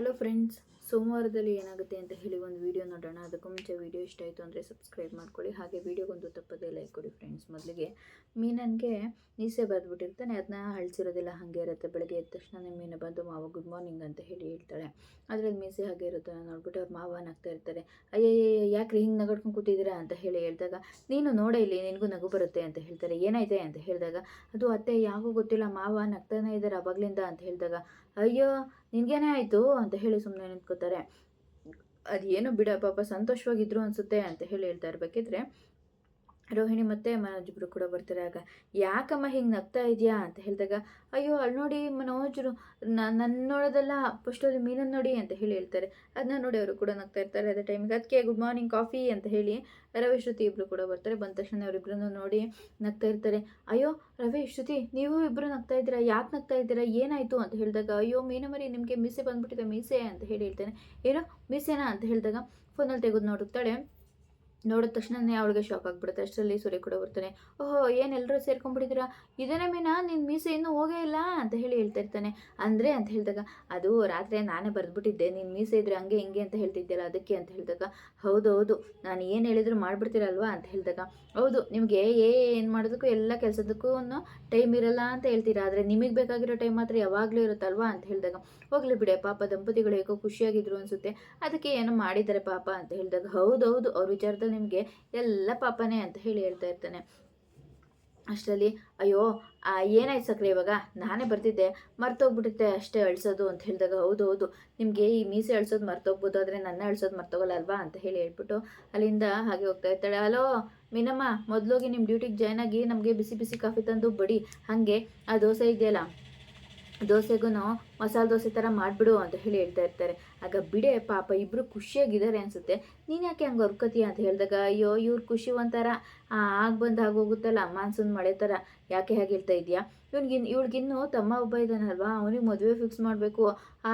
Hello friends ಸೋಮವಾರದಲ್ಲಿ ಏನಾಗುತ್ತೆ ಅಂತ ಹೇಳಿ ಒಂದು ವಿಡಿಯೋ ನೋಡೋಣ. ಅದಕ್ಕೂ ಮುಂಚೆ ವಿಡಿಯೋ ಇಷ್ಟ ಆಯಿತು ಅಂದರೆ ಸಬ್ಸ್ಕ್ರೈಬ್ ಮಾಡ್ಕೊಳ್ಳಿ. ಹಾಗೆ ವೀಡಿಯೋಗೊಂದು ತಪ್ಪದೆ ಲೈಕ್ ಕೊಡಿ ಫ್ರೆಂಡ್ಸ್ ಮೊದಲಿಗೆ. ಮೀನನ್ಗೆ ನೀಸೆ ಬರೆದ್ಬಿಟ್ಟಿರ್ತಾನೆ. ಅದನ್ನ ಅಳಿಸಿರೋದಿಲ್ಲ, ಹಾಗೆ ಇರುತ್ತೆ. ಬೆಳಗ್ಗೆ ಎದ್ದ ತಕ್ಷಣ ಮೀನು ಬಂದು ಮಾವ ಗುಡ್ ಮಾರ್ನಿಂಗ್ ಅಂತ ಹೇಳಿ ಹೇಳ್ತಾಳೆ. ಅದ್ರಲ್ಲಿ ಮೀಸೆ ಹಾಗೆ ಇರುತ್ತೆ ನೋಡ್ಬಿಟ್ಟು ಅವ್ರು ಮಾವ ನಗ್ತಾ ಇರ್ತಾರೆ. ಅಯ್ಯಯ್ಯ ಯಾಕ್ರಿ ಹಿಂಗೆ ನಗಡ್ಕೊಂಡು ಕೂತಿದ್ದೀರಾ? ಅಂತ ಹೇಳಿ ಹೇಳಿದಾಗ, ನೀನು ನೋಡ ಇಲ್ಲಿ, ನಿನಗೂ ನಗು ಬರುತ್ತೆ ಅಂತ ಹೇಳ್ತಾರೆ. ಏನಾಯ್ತೆ? ಅಂತ ಹೇಳಿದಾಗ, ಅದು ಅತ್ತೆ ಯಾಕೋ ಗೊತ್ತಿಲ್ಲ, ಮಾವ ನಗ್ತಾನೆ ಇದ್ದಾರೆ ಅವಾಗ್ಲಿಂದ ಅಂತ ಹೇಳಿದಾಗ ಅಯ್ಯೋ, ನಿನಗೇನೇ ಆಯಿತು ಅಂತ ಹೇಳಿ ಸುಮ್ಮನೆ ನಿಂತ್ಕೋತಾರೆ. ಅದೇನು ಬಿಡ, ಪಾಪ ಸಂತೋಷವಾಗಿದ್ರು ಅನಿಸುತ್ತೆ ಅಂತ ಹೇಳಿ ಹೇಳ್ತಾ ಇರ್ಬೇಕಿದ್ರೆ ರೋಹಿಣಿ ಮತ್ತೆ ಮನೋಜ್ ಇಬ್ಬರು ಕೂಡ ಬರ್ತಾರೆ. ಆಗ ಯಾಕಮ್ಮ ಹಿಂಗೆ ನಗ್ತಾ ಇದೆಯಾ ಅಂತ ಹೇಳಿದಾಗ, ಅಯ್ಯೋ, ಅಲ್ಲಿ ನೋಡಿ ಮನೋಜರು ನನ್ನ ನೋಡೋದಲ್ಲ ಪಸ್ಟಲ್ಲಿ ಮೀನನ್ನು ನೋಡಿ ಅಂತ ಹೇಳಿ ಹೇಳ್ತಾರೆ. ಅದನ್ನ ನೋಡಿ ಅವರು ಕೂಡ ನಗ್ತಾ ಇರ್ತಾರೆ. ಅದೇ ಟೈಮಿಗೆ ಅದಕ್ಕೆ ಗುಡ್ ಮಾರ್ನಿಂಗ್ ಕಾಫಿ ಅಂತ ಹೇಳಿ ರವಿ, ಶ್ರುತಿ ಇಬ್ಬರು ಕೂಡ ಬರ್ತಾರೆ. ಬಂದ ತಕ್ಷಣ ಅವರಿಬ್ಬರನ್ನು ನೋಡಿ ನಗ್ತಾ ಇರ್ತಾರೆ. ಅಯ್ಯೋ, ರವಿ, ಶ್ರುತಿ, ನೀವು ಇಬ್ಬರು ನಗ್ತಾ ಇದ್ದೀರಾ? ಯಾಕೆ ನಗ್ತಾ ಇದ್ದೀರಾ? ಏನಾಯಿತು? ಅಂತ ಹೇಳಿದಾಗ, ಅಯ್ಯೋ, ಮೀನಮರಿ, ನಿಮಗೆ ಮೀಸೆ ಬಂದ್ಬಿಟ್ಟಿದೆ, ಮೀಸೆ ಅಂತ ಹೇಳಿ ಹೇಳ್ತಾನೆ. ಏನೋ ಮೀಸೆನಾ? ಅಂತ ಹೇಳಿದಾಗ, ಫೋನಲ್ಲಿ ತೆಗೆದು ನೋಡುತ್ತಾಳೆ ನೋಡಿದ ತಕ್ಷಣನೇ ಅವಳಿಗೆ ಶಾಕ್ ಆಗಿಬಿಡುತ್ತೆ. ಅಷ್ಟರಲ್ಲಿ ಸೂರ್ಯ ಕೂಡ ಬರ್ತಾನೆ, ಓಹೋ, ಏನು ಎಲ್ಲರೂ ಸೇರ್ಕೊಂಡ್ಬಿಟ್ಟಿದ್ದೀರಾ? ಇದೇನೇ ಮೀನಾ? ನಿನ್ನ ಮೀಸೆ ಇನ್ನೂ ಹೋಗೇ ಇಲ್ಲ? ಅಂತ ಹೇಳಿ ಹೇಳ್ತಾ ಇರ್ತಾನೆ. ಅಂದರೆ ಅಂತ ಹೇಳಿದಾಗ, ಅದು ರಾತ್ರಿ ನಾನೇ ಬರೆದ್ಬಿಟ್ಟಿದ್ದೆ. ನಿನ್ನ ಮೀಸೆ ಇದ್ರೆ ಹಂಗೆ ಹಿಂಗೆ ಅಂತ ಹೇಳ್ತಿದ್ದೀರಾ ಅದಕ್ಕೆ ಅಂತ ಹೇಳಿದಾಗ ಹೌದು ಹೌದು ನಾನು ಏನು ಹೇಳಿದ್ರು ಮಾಡಿಬಿಡ್ತಿರಲ್ವಾ? ಅಂತ ಹೇಳಿದಾಗ, ಹೌದು, ನಿಮಗೆ ಏನು ಮಾಡೋದಕ್ಕೂ ಎಲ್ಲ ಕೆಲಸದಕ್ಕೂ ಟೈಮ್ ಇರಲ್ಲ ಅಂತ ಹೇಳ್ತೀರಾ? ಆದರೆ ನಿಮಗೆ ಬೇಕಾಗಿರೋ ಟೈಮ್ ಮಾತ್ರ ಯಾವಾಗಲೂ ಇರುತ್ತಲ್ವಾ? ಅಂತ ಹೇಳಿದಾಗ, ಹೋಗ್ಲಿ ಬಿಡೆ, ಪಾಪ ದಂಪತಿಗಳು ಹೇಗೋ ಖುಷಿಯಾಗಿದ್ರು ಅನಿಸುತ್ತೆ. ಅದಕ್ಕೆ ಏನೋ ಮಾಡಿದ್ದಾರೆ ಪಾಪ. ಅಂತ ಹೇಳಿದಾಗ ಹೌದು ಹೌದು ಅವ್ರ ವಿಚಾರದಲ್ಲಿ ನಿಮಗೆ ಎಲ್ಲ ಪಾಪನೇ ಅಂತ ಹೇಳಿ ಹೇಳ್ತಾ ಇರ್ತಾನೆ. ಅಷ್ಟರಲ್ಲಿ, ಅಯ್ಯೋ ಏನಾಯ್ತು ಸಕ್ರೆ ಇವಾಗ? ನಾನೇ ಬರ್ತಿದ್ದೆ. ಮರ್ತೋಗ್ಬಿಡುತ್ತೆ ಅಷ್ಟೇ ಅಳಿಸೋದು ಅಂತ ಹೇಳಿದಾಗ, ಹೌದು ಹೌದು. ನಿಮಗೆ ಈ ಮೀಸೆ ಅಳಿಸೋದು ಮರ್ತೋಗ್ಬೋದು, ಆದರೆ ನನ್ನ ಅಳಿಸೋದು ಮರ್ತೋಗಲ್ಲ ಅಲ್ವಾ? ಅಂತ ಹೇಳಿ ಹೇಳ್ಬಿಟ್ಟು ಅಲ್ಲಿಂದ ಹಾಗೆ ಹೋಗ್ತಾ ಇರ್ತಾಳೆ. ಹಲೋ, ಮೀನಮ್ಮ, ಮೊದಲೋಗಿ ನಿಮ್ಮ ಡ್ಯೂಟಿಗೆ ಜಾಯ್ನ್ ಆಗಿ ನಮಗೆ ಬಿಸಿ ಬಿಸಿ ಕಾಫಿ ತಂದು ಬಡಿ. ಹಾಗೆ, ಆ ದೋಸೆ ಇದೆಯಲ್ಲ ದೋಸೆಗೂ ಮಸಾಲೆ ದೋಸೆ ಥರ ಮಾಡಿಬಿಡು ಅಂತ ಹೇಳಿ ಹೇಳ್ತಾ ಇರ್ತಾರೆ. ಆಗ ಬಿಡೆ ಪಾಪ ಇಬ್ಬರು ಖುಷಿಯಾಗಿದ್ದಾರೆ ಅನಿಸುತ್ತೆ. ನೀನು ಯಾಕೆ ಹಂಗೆ ಹೊರ್ಕೋತೀಯ ಅಂತ ಹೇಳಿದಾಗ, ಅಯ್ಯೋ, ಇವ್ರ ಖುಷಿ ಒಂಥರ ಆಗ ಬಂದು ಆಗೋಗುತ್ತಲ್ಲ ಮಾನ್ಸೂನ್ ಮಳೆ ಥರ ಯಾಕೆ ಹಾಗೆ ಹೇಳ್ತಾ ಇದೆಯಾ? ಇವ್ನಿಗಿನ್ ಇವಳಿಗಿನ್ನೂ ತಮ್ಮ ಒಬ್ಬ ಇದ್ದಾನಲ್ವಾ ಅವನಿಗೆ ಮದುವೆ ಫಿಕ್ಸ್ ಮಾಡಬೇಕು.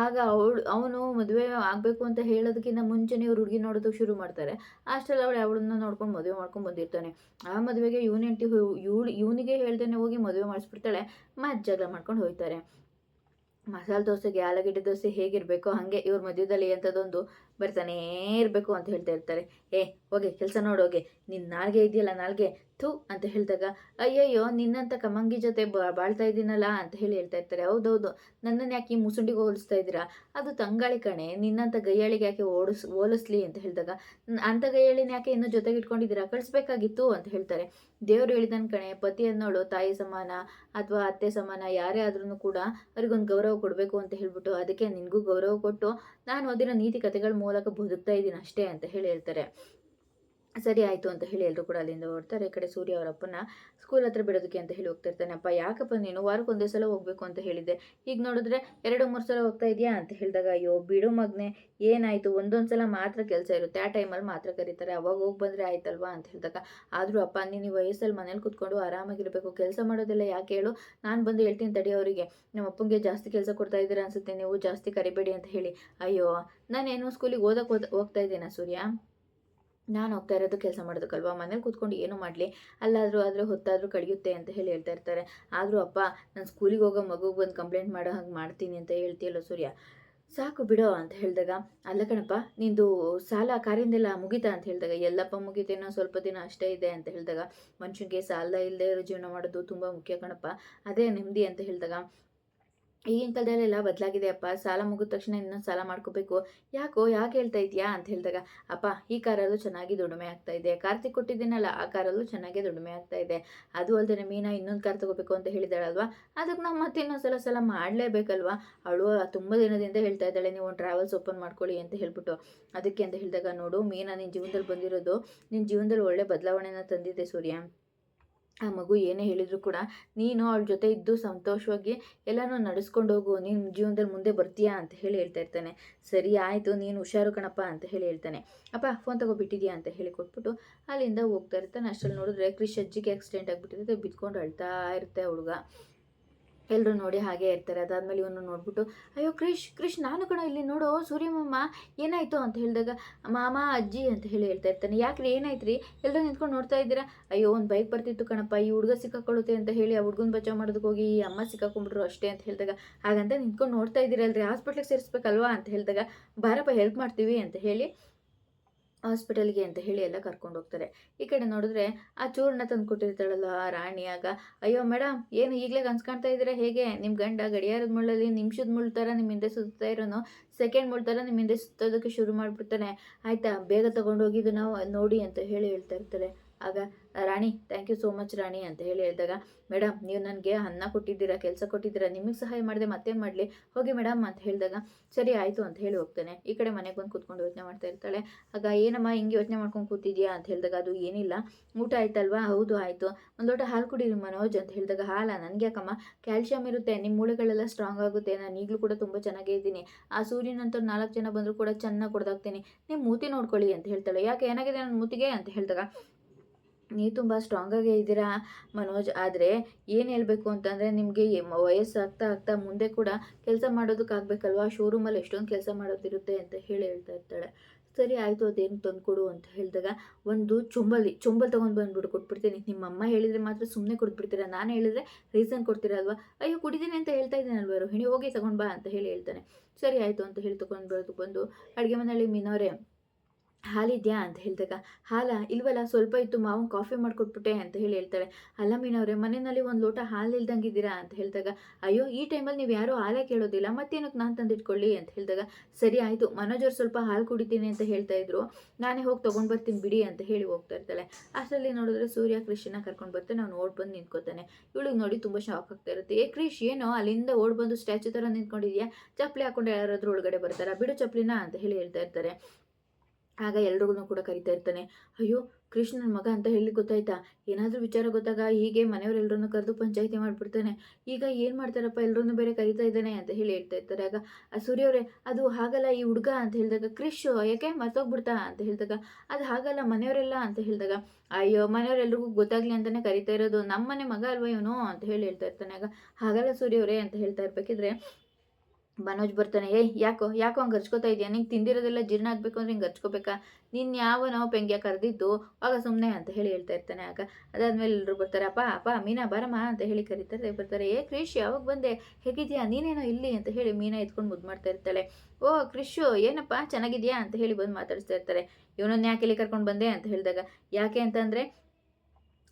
ಆಗ ಅವಳು, ಅವನು ಮದುವೆ ಆಗಬೇಕು ಅಂತ ಹೇಳೋದಕ್ಕಿಂತ ಮುಂಚೆನೇ ಇವ್ರು ಹುಡುಗಿ ನೋಡೋದಕ್ಕೆ ಶುರು ಮಾಡ್ತಾರೆ. ಅಷ್ಟರಲ್ಲಿ ಅವಳು ಅವಳನ್ನ ನೋಡ್ಕೊಂಡು ಮದುವೆ ಮಾಡ್ಕೊಂಡು ಬಂದಿರ್ತಾನೆ. ಆ ಮದುವೆಗೆ ಇವನ ಇವಳು, ಇವನಿಗೆ ಹೇಳ್ದೇನೆ ಹೋಗಿ ಮದುವೆ ಮಾಡಿಸ್ಬಿಡ್ತಾಳೆ ಮತ್ತೆ ಜಗಳ ಮಾಡ್ಕೊಂಡು ಹೋಗ್ತಾರೆ ಮಸಾಲೆ ದೋಸೆಗೆ, ಆಲೂಗಡ್ಡೆ ದೋಸೆ ಹೇಗಿರಬೇಕೋ ಹಾಗೆ ಇವ್ರ ಮಧ್ಯದಲ್ಲಿ ಎಂಥದ್ದೊಂದು ಬರ್ತಾನೇ ಇರಬೇಕು ಅಂತ ಹೇಳ್ತಾ ಇರ್ತಾರೆ. ಏ, ಹೋಗಿ, ಕೆಲಸ ನೋಡೋಗೆ ನಿನ್ನ ನಾಲ್ಗೆ ಇದೆಯಲ್ಲ ನಾಲ್ಗೆ ಥೂ ಅಂತ ಹೇಳಿದಾಗ, ಅಯ್ಯಯ್ಯೋ, ನಿನ್ನಂಥ ಕಮಂಗಿ ಜೊತೆ ಬಾಳ್ತಾ ಇದ್ದೀನಲ್ಲ ಅಂತ ಹೇಳಿ ಹೇಳ್ತಾ ಇರ್ತಾರೆ. ಹೌದೌದು, ನನ್ನನ್ನು ಯಾಕೆ ಈ ಮುಸುಂಡಿಗೆ ಹೋಲಿಸ್ತಾ ಇದ್ದೀರಾ? ಅದು ತಂಗಾಳಿ ಕಣೆ, ನಿನ್ನಂಥ ಗೈಯಾಳಿಗೆ ಯಾಕೆ ಓಡಿಸ್, ಹೋಲಿಸ್ಲಿ ಅಂತ ಹೇಳಿದಾಗ ಅಂಥ ಗೈಯಾಳಿನ ಯಾಕೆ ಇನ್ನೂ ಜೊತೆಗೆ ಇಟ್ಕೊಂಡಿದ್ದೀರಾ? ಕಳಿಸ್ಬೇಕಾಗಿತ್ತು ಅಂತ ಹೇಳ್ತಾರೆ. ದೇವರು ಹೇಳಿದನ್ ಕಣೆ, ಪತಿ ಅನ್ನೋಳು ತಾಯಿ ಸಮಾನ ಅಥವಾ ಅತ್ತೆ ಸಮಾನ, ಯಾರೇ ಆದ್ರೂ ಕೂಡ ಅವ್ರಿಗೊಂದು ಗೌರವ ಕೊಡಬೇಕು ಅಂತ ಹೇಳ್ಬಿಟ್ಟು, ಅದಕ್ಕೆ ನಿನಗೂ ಗೌರವ ಕೊಟ್ಟು, ನಾನು ಓದಿರೋ ನೀತಿ ಕಥೆಗಳ ಮೂಲಕ ಬದುಕ್ತಾ ಇದ್ದೀನಿ ಅಷ್ಟೇ ಅಂತ ಹೇಳಿ ಹೇಳ್ತಾರೆ. ಸರಿ ಆಯಿತು ಅಂತ ಹೇಳಿ ಎಲ್ಲರೂ ಕೂಡ ಅಲ್ಲಿಂದ ಹೊಡ್ತಾರೆ ಈ ಕಡೆ ಸೂರ್ಯ ಅವರಪ್ಪನ ಸ್ಕೂಲ್ ಹತ್ರ ಬಿಡೋದಕ್ಕೆ ಅಂತ ಹೇಳಿ ಹೋಗ್ತಾ ಇರ್ತಾನೆ ಅಪ್ಪ, ಯಾಕಪ್ಪ ನೀನು ವಾರಕ್ಕೆ ಒಂದೇ ಸಲ ಹೋಗಬೇಕು ಅಂತ ಹೇಳಿದ್ದೆ. ಈಗ ನೋಡಿದ್ರೆ ಎರಡು ಮೂರು ಸಲ ಹೋಗ್ತಾ ಇದೆಯಾ? ಅಂತ ಹೇಳಿದಾಗ, ಅಯ್ಯೋ, ಬಿಡು ಮಗ್ನೆ, ಏನಾಯಿತು? ಒಂದೊಂದು ಸಲ ಮಾತ್ರ ಕೆಲಸ ಇರುತ್ತೆ. ಆ ಟೈಮಲ್ಲಿ ಮಾತ್ರ ಕರೀತಾರೆ. ಅವಾಗ ಹೋಗಿ ಬಂದರೆ ಆಯ್ತಲ್ವಾ? ಅಂತ ಹೇಳಿದಾಗ, ಆದರೂ ಅಪ್ಪ, ನೀನು ವಯಸ್ಸಲ್ಲಿ ಮನೇಲಿ ಕೂತ್ಕೊಂಡು ಆರಾಮಾಗಿರಬೇಕು. ಕೆಲಸ ಮಾಡೋದಿಲ್ಲ ಯಾಕೆ ಹೇಳು? ನಾನು ಬಂದು ಹೇಳ್ತೀನಿ ತಡಿ ಅವರಿಗೆ. ನಮ್ಮ ಅಪ್ಪಂಗೆ ಜಾಸ್ತಿ ಕೆಲಸ ಕೊಡ್ತಾ ಇದ್ದೀರಾ ಅನಿಸುತ್ತೆ. ನೀವು ಜಾಸ್ತಿ ಕರಿಬೇಡಿ ಅಂತ ಹೇಳಿ. ಅಯ್ಯೋ, ನಾನೇನು ಸ್ಕೂಲಿಗೆ ಓದಕ್ಕೆ ಹೋಗ್ತಾ ಇದ್ದೀನಾ ಸೂರ್ಯ? ನಾನು ಹೋಗ್ತಾ ಇರೋದು ಕೆಲಸ ಮಾಡೋದಕ್ಕಲ್ವಾ? ಮನೇಲಿ ಕೂತ್ಕೊಂಡು ಏನು ಮಾಡಲಿ? ಅಲ್ಲಾದರೂ ಆದರೆ ಹೊತ್ತಾದರೂ ಕಳೆಯುತ್ತೆ ಅಂತ ಹೇಳಿ ಹೇಳ್ತಾ ಇರ್ತಾರೆ. ಆದರೂ ಅಪ್ಪ, ನಾನು ಸ್ಕೂಲಿಗೆ ಹೋಗೋ ಮಗುಗೆ ಬಂದು ಕಂಪ್ಲೇಂಟ್ ಮಾಡೋ ಹಾಗೆ ಮಾಡ್ತೀನಿ ಅಂತ ಹೇಳ್ತೀಯಲ್ಲ ಸೂರ್ಯ. ಸಾಕು ಬಿಡೋ ಅಂತ ಹೇಳಿದಾಗ, ಅಲ್ಲ ಕಣಪ್ಪ, ನಿಂದು ಸಾಲ ಕಾರಿಂದೆಲ್ಲ ಮುಗಿತಾ ಅಂತ ಹೇಳಿದಾಗ, ಎಲ್ಲಪ್ಪ ಮುಗಿತೇನೋ ಸ್ವಲ್ಪ ದಿನ ಅಷ್ಟೇ ಇದೆ ಅಂತ ಹೇಳಿದಾಗ, ಮನುಷ್ಯನಿಗೆ ಸಾಲ ಇಲ್ಲದೆ ಇರೋ ಜೀವನ ಮಾಡೋದು ತುಂಬ ಮುಖ್ಯ ಕಣಪ್ಪ. ಅದೇ ನೆಮ್ಮದಿ ಅಂತ ಹೇಳಿದಾಗ ಈಗಿನ ಕಾಲದಲ್ಲೆಲ್ಲ ಬದಲಾಗಿದೆ ಅಪ್ಪ ಸಾಲ ಮುಗಿದ ತಕ್ಷಣ ಇನ್ನೊಂದು ಸಾಲ ಮಾಡ್ಕೋಬೇಕು. ಯಾಕೋ, ಯಾಕೆ ಹೇಳ್ತಾ ಇದೆಯಾ ಅಂತ ಹೇಳಿದಾಗ, ಅಪ್ಪ, ಈ ಕಾರಲ್ಲೂ ಚೆನ್ನಾಗಿ ದುಡಿಮೆ ಆಗ್ತಾ ಇದೆ. ಕಾರ್ತಿಕ್ ಕೊಟ್ಟಿದ್ದೀನಲ್ಲ, ಆ ಕಾರಲ್ಲೂ ಚೆನ್ನಾಗಿ ದುಡಿಮೆ ಆಗ್ತಾ ಇದೆ. ಅದು ಅಲ್ಲದೆ ಮೀನಾ ಇನ್ನೊಂದು ಕಾರ್ ತಗೋಬೇಕು ಅಂತ ಹೇಳಿದಾಳಲ್ವಾ? ಅದಕ್ಕೆ ನಾವು ಮತ್ತೆ ಇನ್ನೊಂದು ಸಲ ಸಲ ಮಾಡಲೇಬೇಕಲ್ವಾ? ಅವಳು ತುಂಬ ದಿನದಿಂದ ಹೇಳ್ತಾ ಇದ್ದಾಳೆ, ನೀವು ಒಂದು ಟ್ರಾವೆಲ್ಸ್ ಓಪನ್ ಮಾಡ್ಕೊಳ್ಳಿ ಅಂತ ಹೇಳ್ಬಿಟ್ಟು. ಅದಕ್ಕೆ ಅಂತ ಹೇಳಿದಾಗ, ನೋಡು ಮೀನಾ ನಿನ್ನ ಜೀವನದಲ್ಲಿ ಬಂದಿರೋದು ನಿನ್ನ ಜೀವನದಲ್ಲಿ ಒಳ್ಳೆ ಬದಲಾವಣೆನ ತಂದಿದೆ ಸೂರ್ಯ. ಆ ಮಗು ಏನೇ ಹೇಳಿದ್ರು ಕೂಡ ನೀನು ಅವಳ ಜೊತೆ ಇದ್ದು ಸಂತೋಷವಾಗಿ ಎಲ್ಲನೂ ನಡೆಸ್ಕೊಂಡು ಹೋಗು, ನೀನು ಜೀವನದಲ್ಲಿ ಮುಂದೆ ಬರ್ತೀಯಾ ಅಂತ ಹೇಳಿ ಹೇಳ್ತಾ ಇರ್ತಾನೆ. ಸರಿ ಆಯಿತು, ನೀನು ಹುಷಾರು ಕಣಪ್ಪ ಅಂತ ಹೇಳಿ ಹೇಳ್ತಾನೆ. ಅಪ್ಪ ಫೋನ್ ತಗೋಬಿಟ್ಟಿದ್ಯಾ ಅಂತ ಹೇಳಿ ಕೊಟ್ಬಿಟ್ಟು ಅಲ್ಲಿಂದ ಹೋಗ್ತಾ ಇರ್ತಾನೆ. ಅಷ್ಟರಲ್ಲಿ ನೋಡಿದ್ರೆ ಕ್ರಿಶ್ ಅಜ್ಜಿಗೆ ಆಕ್ಸಿಡೆಂಟ್ ಆಗಿಬಿಟ್ಟಿದೆ. ಬಿದ್ಕೊಂಡು ಅಳ್ತಾ ಇರುತ್ತೆ ಹುಡುಗ. ಎಲ್ಲರೂ ನೋಡಿ ಹಾಗೆ ಇರ್ತಾರೆ. ಅದಾದಮೇಲೆ ಇವನು ನೋಡ್ಬಿಟ್ಟು, ಅಯ್ಯೋ ಕ್ರಿಶ್ ಕ್ರಿಶ್, ನಾನು ಕಣ ಇಲ್ಲಿ ನೋಡು, ಸೂರ್ಯಮಮ್ಮ ಏನಾಯಿತು? ಅಂತ ಹೇಳಿದಾಗ, ಮಾಮ, ಅಜ್ಜಿ, ಅಂತ ಹೇಳಿ ಹೇಳ್ತಾ ಇರ್ತಾನೆ. ಯಾಕ್ರಿ ಏನಾಯ್ತು ರೀ ಎಲ್ಲರೂ ನಿಂತ್ಕೊಂಡು ನೋಡ್ತಾ ಇದ್ದೀರಾ? ಅಯ್ಯೋ, ಒಂದು ಬೈಕ್ ಬರ್ತಿತ್ತು ಕಣಪ್ಪ, ಈ ಹುಡುಗ ಸಿಕ್ಕಾಕೊಳ್ಳುತ್ತೆ, ಅಂತ ಹೇಳಿ ಆ ಹುಡುಗನ ಬಚಾವ್ ಮಾಡೋದಕ್ಕೆ ಹೋಗಿ, ಈ ಅಮ್ಮ ಸಿಕ್ಕಾಕೊಂಡ್ಬಿಟ್ರು ಅಷ್ಟೇ, ಅಂತ ಹೇಳಿದಾಗ, ಹಾಗಂತ ನಿಂತ್ಕೊಂಡು ನೋಡ್ತಾ ಇದ್ದೀರಲ್ರಿ ಹಾಸ್ಪಿಟ್ಲಿಗೆ ಸೇರಿಸ್ಬೇಕಲ್ವಾ? ಅಂತ ಹೇಳಿದಾಗ, ಬಾರಪ್ಪ ಹೆಲ್ಪ್ ಮಾಡ್ತೀವಿ, ಅಂತ ಹೇಳಿ ಹಾಸ್ಪಿಟಲ್ಗೆ ಅಂತ ಹೇಳಿ ಎಲ್ಲ ಕರ್ಕೊಂಡು ಹೋಗ್ತಾರೆ. ಈ ಕಡೆ ನೋಡಿದ್ರೆ ಆ ಚೂರ್ಣ ತಂದು ಕೊಟ್ಟಿರ್ತಾಳಲ್ಲ ಆ ರಾಣಿಯಾಗ, ಅಯ್ಯೋ ಮೇಡಮ್ ಏನು ಈಗಲೇ ಕನ್ಸ್ಕಾಣ್ತಾ ಇದ್ದೀರಾ ಹೇಗೆ? ನಿಮ್ಮ ಗಂಡ ಗಡಿಯಾರದ ಮುಳ್ಳಲ್ಲಿ ನಿಮಿಷದ ಮುಳ್ಳ ಥರ ನಿಮ್ಮ ಹಿಂದೆ ಸುತ್ತಾ ಇರೋನು, ಸೆಕೆಂಡ್ ಮುಳ್ಳ ಥರ ನಿಮ್ಮ ಹಿಂದೆ ಸುತ್ತೋದಕ್ಕೆ ಶುರು ಮಾಡಿಬಿಡ್ತಾನೆ. ಆಯಿತಾ, ಬೇಗ ತೊಗೊಂಡೋಗಿ ಇದು ನಾವು ನೋಡಿ ಅಂತ ಹೇಳಿ ಹೇಳ್ತಾ ಇರ್ತಾರೆ. ಆಗ Rani thank you so much Rani ಅಂತ ಹೇಳಿ ಹೇಳಿದಾಗ ಮೇಡಮ್ ನೀವು ನನಗೆ ಅನ್ನ ಕೊಟ್ಟಿದ್ದೀರಾ, ಕೆಲಸ ಕೊಟ್ಟಿದ್ದೀರಾ, ನಿಮಗೆ ಸಹಾಯ ಮಾಡಿದೆ ಮತ್ತೇನು ಮಾಡಲಿ? ಹೋಗಿ ಮೇಡಮ್ ಅಂತ ಹೇಳಿದಾಗ, ಸರಿ, ಆಯಿತು, ಅಂತ ಹೇಳಿ ಹೋಗ್ತಾನೆ. ಈ ಕಡೆ ಮನೆಗೆ ಬಂದು ಕೂತ್ಕೊಂಡು ಯೋಚನೆ ಮಾಡ್ತಾ ಇರ್ತಾಳೆ. ಆಗ, ಏನಮ್ಮ, ಹಿಂಗೆ ಯೋಚನೆ ಮಾಡ್ಕೊಂಡು ಕೂತಿದ್ಯಾ? ಅಂತ ಹೇಳಿದಾಗ, ಅದು ಏನಿಲ್ಲ. ಊಟ ಆಯ್ತಲ್ವಾ? ಹೌದು, ಆಯಿತು. ಒಂದು ಲೋಟ ಹಾಲು ಕುಡೀರಿ ಮನೋಜ್, ಅಂತ ಹೇಳಿದಾಗ, ಹಾಲ? ನನಗೆ ಯಾಕಮ್ಮ ಕ್ಯಾಲ್ಶಿಯಮ್ ಇರುತ್ತೆ ನಿಮ್ಮ ಮೂಳೆಗಳೆಲ್ಲ ಸ್ಟ್ರಾಂಗ್ ಆಗುತ್ತೆ, ನಾನು ಈಗಲೂ ಕೂಡ ತುಂಬ ಚೆನ್ನಾಗೇ ಇದ್ದೀನಿ. ಆ ಸೂರ್ಯನಂತ ನಾಲ್ಕು ಜನ ಬಂದರೂ ಕೂಡ ಚೆನ್ನಾಗಿ ಕೊಡ್ದಾಗ್ತೀನಿ ನೀವು ಮೂತಿ ನೋಡ್ಕೊಳ್ಳಿ, ಅಂತ ಹೇಳ್ತಾಳೆ. ಯಾಕೆ, ಏನಾಗಿದೆ ನನ್ನ ಮೂತಿಗೆ? ಅಂತ ಹೇಳಿದಾಗ ನೀವು ತುಂಬ ಸ್ಟ್ರಾಂಗಾಗೇ ಇದ್ದೀರಾ ಮನೋಜ್? ಆದರೆ ಏನು ಹೇಳಬೇಕು ಅಂತಂದರೆ ನಿಮಗೆ ವಯಸ್ಸಾಗ್ತಾ ಆಗ್ತಾ ಮುಂದೆ ಕೂಡ ಕೆಲಸ ಮಾಡೋದಕ್ಕಾಗಬೇಕಲ್ವಾ ಶೋರೂಮಲ್ಲಿ ಎಷ್ಟೊಂದು ಕೆಲಸ ಮಾಡೋದಿರುತ್ತೆ ಅಂತ ಹೇಳಿ ಹೇಳ್ತಾ ಇರ್ತಾಳೆ. ಸರಿ, ಆಯಿತು, ಅದೇನು ತಂದುಕೊಡು ಅಂತ ಹೇಳಿದಾಗ ಒಂದು ಚೊಂಬಲಿ, ಚೊಂಬಲ್ ತೊಗೊಂಡು ಬಂದ್ಬಿಟ್ಟು ಕೊಟ್ಬಿಡ್ತೀನಿ. ನಿಮ್ಮ ಅಮ್ಮ ಹೇಳಿದರೆ ಮಾತ್ರ ಸುಮ್ಮನೆ ಕೊಟ್ಬಿಡ್ತೀರ? ನಾನು ಹೇಳಿದರೆ ರೀಸನ್ ಕೊಡ್ತೀರಲ್ವಾ ಅಯ್ಯೋ ಕುಡಿದ್ದೀನಿ ಅಂತ ಹೇಳ್ತಾ ಇದ್ದೀನಲ್ವ ರೋಹಿಣಿ? ಹೋಗಿ ತಗೊಂಡು ಬಾ ಅಂತ ಹೇಳಿ ಹೇಳ್ತಾನೆ. ಸರಿ, ಆಯಿತು ಅಂತ ಹೇಳಿ ತೊಗೊಂಡು ಬರೋದು ಬಂದು ಅಡುಗೆ ಮನೆಯಲ್ಲಿ ಮೀನವರೇ ಹಾಲಿದ್ಯಾ ಅಂತ ಹೇಳಿದಾಗ, ಹಾಲ ಇಲ್ವಲ್ಲ, ಸ್ವಲ್ಪ ಇತ್ತು, ಮಾವನ ಕಾಫಿ ಮಾಡಿಕೊಟ್ಬಿಟ್ಟೆ ಅಂತ ಹೇಳಿ ಹೇಳ್ತಾಳೆ. ಅಲ್ಲ ಮೀನವ್ರೆ ಮನೆಯಲ್ಲಿ ಒಂದು ಲೋಟ ಹಾಲು ಇಲ್ದಂಗಿದ್ದೀರಾ? ಅಂತ ಹೇಳಿದಾಗ, ಅಯ್ಯೋ, ಈ ಟೈಮಲ್ಲಿ ನೀವು ಯಾರೂ ಹಾಲೇ ಕೇಳೋದಿಲ್ಲ ಮತ್ತೇನಕ್ಕೆ ನಾನು ತಂದಿಟ್ಕೊಳ್ಳಿ? ಅಂತ ಹೇಳಿದಾಗ, ಸರಿ, ಆಯಿತು, ಮನೋಜ್ ಅವ್ರು ಸ್ವಲ್ಪ ಹಾಲು ಕುಡಿತೀನಿ ಅಂತ ಹೇಳ್ತಾ ಇದ್ರು. ನಾನೇ ಹೋಗಿ ತೊಗೊಂಡು ಬರ್ತೀನಿ ಬಿಡಿ ಅಂತ ಹೇಳಿ ಹೋಗ್ತಾ ಇರ್ತಾಳೆ. ಅಷ್ಟರಲ್ಲಿ ನೋಡಿದ್ರೆ ಸೂರ್ಯ ಕೃಷ್ಣನ ಕರ್ಕೊಂಡು ಬರ್ತಾನೆ ಅವ್ನು ಓಡ್ ಬಂದು ನಿಂತ್ಕೋತಾನೆ. ಇವಳಿಗೆ ನೋಡಿ ತುಂಬ ಶಾಕ್ ಆಗ್ತಾ ಇರುತ್ತೆ. ಏ ಕ್ರಿಶ್, ಏನೋ, ಅಲ್ಲಿಂದ ಓಡ್ ಬಂದು ಸ್ಟ್ಯಾಚು ಥರ ನಿಂತ್ಕೊಂಡಿದ್ಯಾ? ಚಪ್ಪಲಿ ಹಾಕೊಂಡು ಯಾರಾದ್ರೂ ಒಳಗಡೆ ಬರ್ತಾರಾ? ಬಿಡು ಚಪ್ಪಲಿನ ಅಂತ ಹೇಳಿ ಹೇಳ್ತಾ ಇರ್ತಾರೆ. ಆಗ ಎಲ್ರಿಗೂ ಕೂಡ ಕರಿತಾ ಇರ್ತಾನೆ, ಅಯ್ಯೋ ಕೃಷ್ಣನ ಮಗ ಅಂತ ಹೇಳಿ ಗೊತ್ತಾಯ್ತಾ? ಏನಾದರೂ ವಿಚಾರ ಗೊತ್ತಾಗ ಹೀಗೆ ಮನೆಯವರೆಲ್ಲರನ್ನು ಕರೆದು ಪಂಚಾಯಿತಿ ಮಾಡಿಬಿಡ್ತಾನೆ. ಈಗ ಏನು ಮಾಡ್ತಾರಪ್ಪ ಎಲ್ಲರನ್ನು ಬೇರೆ ಕರಿತಾ ಇದ್ದಾನೆ? ಅಂತ ಹೇಳಿ ಹೇಳ್ತಾ ಇರ್ತಾರೆ. ಆಗ ಸೂರ್ಯವ್ರೆ ಅದು ಹಾಗಲ್ಲ ಈ ಹುಡುಗ ಅಂತ ಹೇಳಿದಾಗ ಕ್ರಿಶ್ ಯಾಕೆ ಮರ್ತೋಗ್ಬಿಡ್ತಾ? ಅಂತ ಹೇಳಿದಾಗ, ಅದು ಹಾಗಲ್ಲ ಮನೆಯವರೆಲ್ಲ ಅಂತ ಹೇಳಿದಾಗ, ಅಯ್ಯೋ ಮನೆಯವರೆಲ್ರಿಗೂ ಗೊತ್ತಾಗ್ಲಿ ಅಂತಲೇ ಕರಿತಾ ಇರೋದು. ನಮ್ಮ ಮನೆ ಮಗ ಅಲ್ವಾ ಇವನು? ಅಂತ ಹೇಳಿ ಹೇಳ್ತಾ ಇರ್ತಾನೆ. ಆಗ, ಹಾಗಲ್ಲ ಸೂರ್ಯವ್ರೆ ಅಂತ ಹೇಳ್ತಾ ಇರ್ಬೇಕಿದ್ರೆ ಮನೋಜ್ ಬರ್ತಾನೆ, ಏಯ್, ಯಾಕೋ ಯಾಕೋ ಹಂಗೆ ಹರ್ಚ್ಕೋತಾ ಇದೆಯಾ? ನಿಂಗೆ ತಿಂದಿರೋದೆಲ್ಲ ಜೀರ್ಣ ಆಗಬೇಕು ಅಂದ್ರೆ ಹಿಂಗೆ ಹರ್ಚ್ಕೋಬೇಕಾ? ನೀನು ಯಾವ ನಾವು ಪೆಂಗ್ಯ ಕರೆದಿದ್ದು, ಆಗ ಸುಮ್ಮನೆ ಅಂತ ಹೇಳಿ ಹೇಳ್ತಾ ಇರ್ತಾನೆ ಆಗ. ಅದಾದ್ಮೇಲೆ ಎಲ್ಲರೂ ಬರ್ತಾರೆ, ಅಪ್ಪ ಅಪ್ಪ, ಮೀನಾ ಬರಮ್ಮ ಅಂತ ಹೇಳಿ ಕರೀತಾರೆ, ಬರ್ತಾರೆ, ಏ, ಕ್ರಿಶ್, ಯಾವಾಗ ಬಂದೆ? ಹೇಗಿದ್ಯಾ? ನೀನೇನೋ ಇಲ್ಲಿ? ಅಂತ ಹೇಳಿ ಮೀನಾ ಎತ್ಕೊಂಡು ಮುದ್ದು ಮಾಡ್ತಾ ಇರ್ತಾಳೆ. ಓ, ಕ್ರಿಶು, ಏನಪ್ಪ, ಚೆನ್ನಾಗಿದ್ಯಾ? ಅಂತ ಹೇಳಿ ಬಂದು ಮಾತಾಡಿಸ್ತಾ ಇರ್ತಾರೆ. ಇವನನ್ನ ಯಾಕೆ ಇಲ್ಲಿ ಕರ್ಕೊಂಡು ಬಂದೆ? ಅಂತ ಹೇಳಿದಾಗ, ಯಾಕೆ ಅಂತಂದರೆ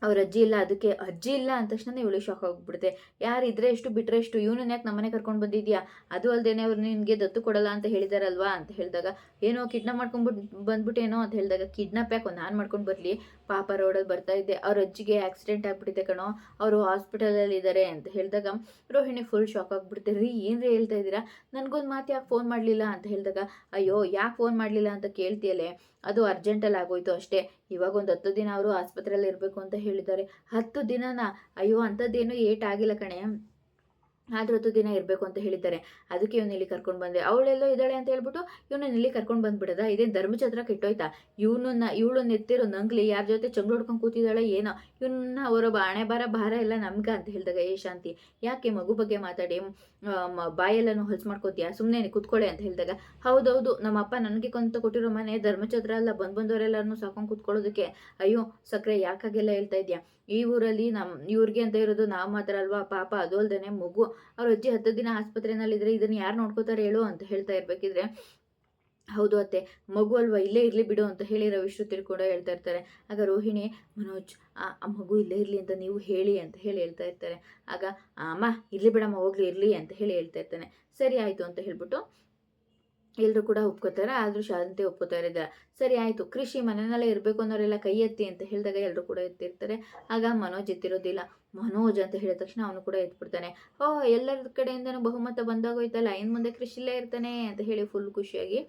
ಅವ್ರ ಅಜ್ಜಿ ಇಲ್ಲ, ಅದಕ್ಕೆ ಅಜ್ಜಿ ಇಲ್ಲ ಅಂದ ತಕ್ಷಣ ಇವಳು ಶಾಕ್ ಆಗಿಬಿಡುತ್ತೆ ಯಾರಿದ್ರೆ ಎಷ್ಟು ಬಿಟ್ಟರೆ ಎಷ್ಟು ಇವನನ್ನ ಯಾಕೆ ನಮ್ಮನೆ ಕರ್ಕೊಂಡು ಬಂದಿದ್ಯಾ? ಅದು ಅಲ್ಲದೇನೆ ಅವ್ರು ನಿನಗೆ ದತ್ತು ಕೊಡಲ್ಲ ಅಂತ ಹೇಳಿದಾರಲ್ವಾ? ಅಂತ ಹೇಳಿದಾಗ, ಏನೋ ಕಿಡ್ನಾಪ್ ಮಾಡ್ಕೊಂಡ್ಬಿಟ್ಟು ಬಂದ್ಬಿಟ್ಟೇನೋ ಅಂತ ಹೇಳಿದಾಗ ಕಿಡ್ನಾಪ್ ಒಂದು ನಾನು ಮಾಡ್ಕೊಂಡು ಬರಲಿ. ಪಾಪ ರೋಡಲ್ಲಿ ಬರ್ತಾ ಇದ್ದೆ. ಅವ್ರ ಅಜ್ಜಿಗೆ ಆಕ್ಸಿಡೆಂಟ್ ಆಗಿಬಿಟ್ಟಿದೆ ಕಣೋ. ಅವರು ಹಾಸ್ಪಿಟಲಲ್ಲಿ ಇದ್ದಾರೆ ಅಂತ ಹೇಳಿದಾಗ, ರೋಹಿಣಿ ಫುಲ್ ಶಾಕ್ ಆಗಿಬಿಡುತ್ತೆ ರೀ, ಏನ್ರಿ ಹೇಳ್ತಾ ಇದ್ದೀರಾ? ನನಗೊಂದು ಮಾತು ಯಾಕೆ ಫೋನ್ ಮಾಡಲಿಲ್ಲ? ಅಂತ ಹೇಳಿದಾಗ, ಅಯ್ಯೋ, ಯಾಕೆ ಫೋನ್ ಮಾಡಲಿಲ್ಲ ಅಂತ ಕೇಳ್ತೀಯಲ್ಲೇ ಅದು ಅರ್ಜೆಂಟಲ್ಲಿ ಆಗೋಯ್ತು ಅಷ್ಟೇ. ಇವಾಗ ಒಂದು ಹತ್ತು ದಿನ ಅವರು ಆಸ್ಪತ್ರೆಯಲ್ಲಿ ಇರಬೇಕು ಅಂತ ಹೇಳಿದ್ದಾರೆ. ಹತ್ತು ದಿನನ? ಅಯ್ಯೋ, ಅಂಥದ್ದೇನು ಏಟ್ ಆಗಿಲ್ಲ ಕಣೆ. ಆದ್ರೂ ಹತ್ತು ದಿನ ಇರಬೇಕು ಅಂತ ಹೇಳಿದ್ದಾರೆ. ಅದಕ್ಕೆ ಇವನು ಇಲ್ಲಿ ಕರ್ಕೊಂಡು ಬಂದೆ. ಅವಳೆಲ್ಲೋ ಇದ್ದಾಳೆ ಅಂತ ಹೇಳ್ಬಿಟ್ಟು ಇವನು ಇಲ್ಲಿ ಕರ್ಕೊಂಡು ಬಂದ್ಬಿಡದ? ಇದೇ ಧರ್ಮಛತ್ರ ಕೆಟ್ಟೋಯ್ತಾ? ಇವನನ್ನ ಇವಳು ನೆತ್ತಿರೋ ನಂಗ್ಲಿ ಯಾರ ಜೊತೆ ಚಂಗ್ಳು ಹೊಡ್ಕೊಂಡು ಕೂತಿದ್ದಾಳೆ ಏನೋ? ಇವನ್ನ ಅವರ ಬಾಣೆ ಬಾರ ಭಾರ ಎಲ್ಲ ನಮ್ಗೆ ಅಂತ ಹೇಳಿದಾಗ, ಏ ಶಾಂತಿ, ಯಾಕೆ ಮಗು ಬಗ್ಗೆ ಮಾತಾಡಿ? ಬಾಯೆಲ್ಲನೂ ಹೊಲ್ಸ್ ಮಾಡ್ಕೋತೀಯಾ? ಸುಮ್ಮನೆ ಕುತ್ಕೊಳ್ಳೆ ಅಂತ ಹೇಳಿದಾಗ, ಹೌದೌದು ನಮ್ಮ ಅಪ್ಪ ನನಗೆ ಕೊಂತ ಕೊಟ್ಟಿರೋ ಮನೆ ಧರ್ಮಛತ್ರ ಎಲ್ಲ ಬಂದ್ ಬಂದವರೆಲ್ಲರನ್ನೂ ಸಾಕೊಂಡು ಕುತ್ಕೊಳ್ಳೋದಕ್ಕೆ. ಅಯ್ಯೋ ಸಕ್ಕರೆ ಯಾಕಾಗೆಲ್ಲ ಹೇಳ್ತಾ ಇದೆಯಾ? ಈ ಊರಲ್ಲಿ ನಮ್ಮ ಇವ್ರಿಗೆ ಅಂತ ಇರೋದು ನಾವು ಮಾತ್ರ ಅಲ್ವಾ? ಪಾಪ ಅದು ಅಲ್ದೇನೆ ಮಗು. ಅವ್ರ ಅಜ್ಜಿ ಹತ್ತು ದಿನ ಆಸ್ಪತ್ರೆಯಲ್ಲಿದ್ದರೆ ಇದನ್ನು ಯಾರು ನೋಡ್ಕೋತಾರೆ ಹೇಳು ಅಂತ ಹೇಳ್ತಾ ಇರ್ಬೇಕಿದ್ರೆ, ಹೌದು ಅತ್ತೆ, ಮಗು ಅಲ್ವಾ? ಇಲ್ಲೇ ಇರಲಿ ಬಿಡು ಅಂತ ಹೇಳಿ ರವಿಶ್ರು ಕೂಡ ಹೇಳ್ತಾ ಇರ್ತಾರೆ. ಆಗ ರೋಹಿಣಿ, ಮನೋಜ್, ಆ ಮಗು ಇಲ್ಲೇ ಇರಲಿ ಅಂತ ನೀವು ಹೇಳಿ ಅಂತ ಹೇಳಿ ಹೇಳ್ತಾ ಇರ್ತಾರೆ. ಆಗ ಅಮ್ಮ, ಇರಲಿ ಬಿಡಮ್ಮ, ಹೋಗ್ಲಿ, ಇರಲಿ ಅಂತ ಹೇಳಿ ಹೇಳ್ತಾ ಇರ್ತಾನೆ. ಸರಿ ಆಯಿತು ಅಂತ ಹೇಳ್ಬಿಟ್ಟು ಎಲ್ಲರೂ ಕೂಡ ಒಪ್ಕೋತಾರೆ, ಆದರೂ ಶಾಂತಿ ಒಪ್ಕೋತಾ ಇರೋದಿಲ್ಲ ಸರಿ, ಆಯಿತು. ಕೃಷಿ ಮನೆಯಲ್ಲೇ ಇರಬೇಕು ಅನ್ನೋರೆಲ್ಲ ಕೈ ಎತ್ತಿ ಅಂತ ಹೇಳಿದಾಗ ಎಲ್ಲರೂ ಕೂಡ ಎತ್ತಿರ್ತಾರೆ. ಆಗ ಮನೋಜ್ ಎತ್ತಿರೋದಿಲ್ಲ. ಮನೋಜ್ ಅಂತ ಹೇಳಿದ ತಕ್ಷಣ ಅವನು ಕೂಡ ಎತ್ಬಿಡ್ತಾನೆ. ಓ ಎಲ್ಲರ ಕಡೆಯಿಂದನೂ ಬಹುಮತ ಬಂದಾಗೋಯ್ತಲ್ಲ. ಇನ್ನು ಮುಂದೆ ಕೃಷಿಲ್ಲೇ ಇರ್ತಾನೆ ಅಂತ ಹೇಳಿ ಫುಲ್ ಖುಷಿಯಾಗಿ.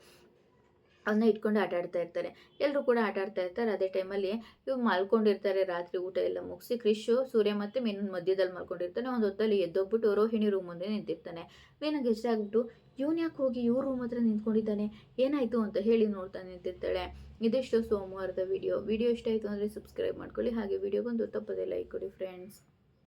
ಅದನ್ನ ಇಟ್ಕೊಂಡು ಆಟ ಆಡ್ತಾ ಇರ್ತಾರೆ. ಎಲ್ಲರೂ ಕೂಡ ಆಟ ಆಡ್ತಾ ಇರ್ತಾರೆ. ಅದೇ ಟೈಮಲ್ಲಿ ಇವ್ರು ಮಲ್ಕೊಂಡಿರ್ತಾರೆ ರಾತ್ರಿ ಊಟ ಎಲ್ಲ ಮುಗಿಸಿ, ಕ್ರಿಶು, ಸೂರ್ಯ ಮತ್ತು ಮೀನಿನ ಮಧ್ಯದಲ್ಲಿ ಮಲ್ಕೊಂಡಿರ್ತಾನೆ. ಒಂದು ಹೊತ್ತಲ್ಲಿ ಎದ್ದೋಗ್ಬಿಟ್ಟು ರೋಹಿಣಿ ರೂಮ್ ಮುಂದೆ ನಿಂತಿರ್ತಾನೆ. ಮೀನಿಗೆ ಇಷ್ಟ ಆಗ್ಬಿಟ್ಟು, ಇವನು ಯಾಕೆ ಹೋಗಿ ಇವ್ರ ರೂಮ್ ಹತ್ರ ನಿಂತ್ಕೊಂಡಿದ್ದಾನೆ? ಏನಾಯಿತು? ಅಂತ ಹೇಳಿ ನೋಡ್ತಾ ನಿಂತಿರ್ತಾಳೆ. ಇದಿಷ್ಟು ಸೋಮವಾರದ ವಿಡಿಯೋ ವಿಡಿಯೋ ಇಷ್ಟ ಆಯಿತು ಅಂದರೆ ಸಬ್ಸ್ಕ್ರೈಬ್ ಮಾಡ್ಕೊಳ್ಳಿ. ಹಾಗೆ ವಿಡಿಯೋಗೊಂದು ತಪ್ಪದೆ ಲೈಕ್ ಕೊಡಿ ಫ್ರೆಂಡ್ಸ್